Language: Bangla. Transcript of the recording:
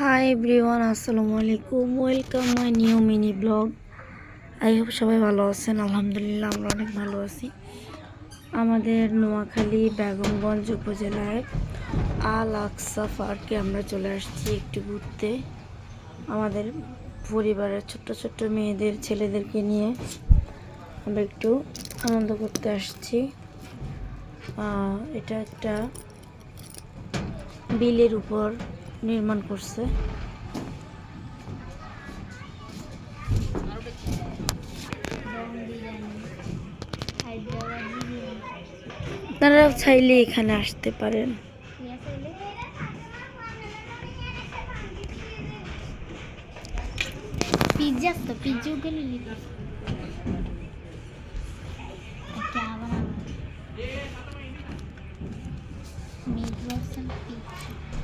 হাই এভরিওয়ান আসসালামু আলাইকুম। Welcome my new mini blog I hope সবাই ভালো আছেন। আলহামদুলিল্লাহ, আমরা অনেক ভালো আছি। আমাদের নোয়াখালী বেগমগঞ্জ উপজেলায় আল আকসা পার্কে আমরা চলে আসছি একটু ঘুরতে। আমাদের পরিবারের ছোট্ট ছোট্ট মেয়েদের, ছেলেদেরকে নিয়ে আমরা একটু আনন্দ করতে আসছি। এটা একটা বিলের উপর নির্মাণ করছে। আপনারা চাইলে এখানে আসতে পারেন। পিজ্জা তো পিজ্জাগুলো Meatloaf and পিজ্জা।